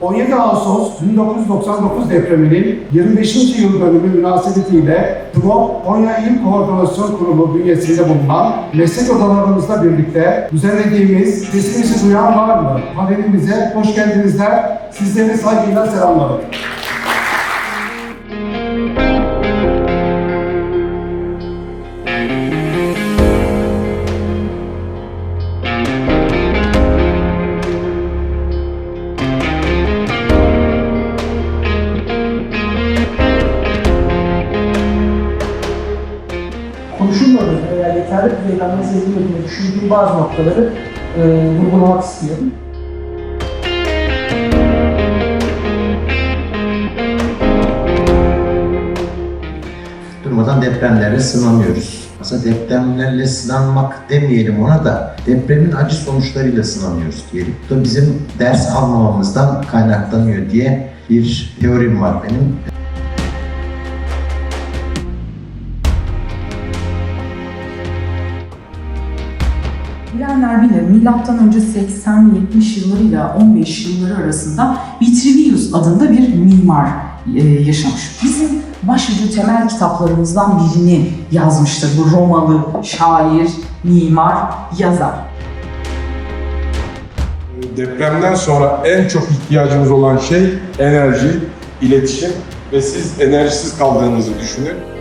17 Ağustos 1999 depreminin 25. yıl dönümü münasebetiyle TMO Konya İl Koordinasyon Kurulu bünyesinde bulunan meslek odalarımızla birlikte düzenlediğimiz Sesimizi Duyan Var mı? panelimize hoş geldiniz der. Sizleri saygıyla selamlarım. Konuşulmadığını veya yeterli düzeyde analiz edilmediğini düşündüğüm bazı noktaları e, vurgulamak istiyorum. durmadan depremlerle sınanıyoruz. Aslında depremlerle sınanmak demeyelim ona da depremin acı sonuçlarıyla sınanıyoruz diyelim. Bu da bizim ders almamamızdan kaynaklanıyor diye bir teorim var benim. Bilenler bilir, milattan önce 80-70 yıllarıyla 15 yılları arasında Vitruvius adında bir mimar e, yaşamış. Bizim başlıca temel kitaplarımızdan birini yazmıştır bu Romalı şair, mimar, yazar. Depremden sonra en çok ihtiyacımız olan şey enerji, iletişim ve siz enerjisiz kaldığınızı düşünün.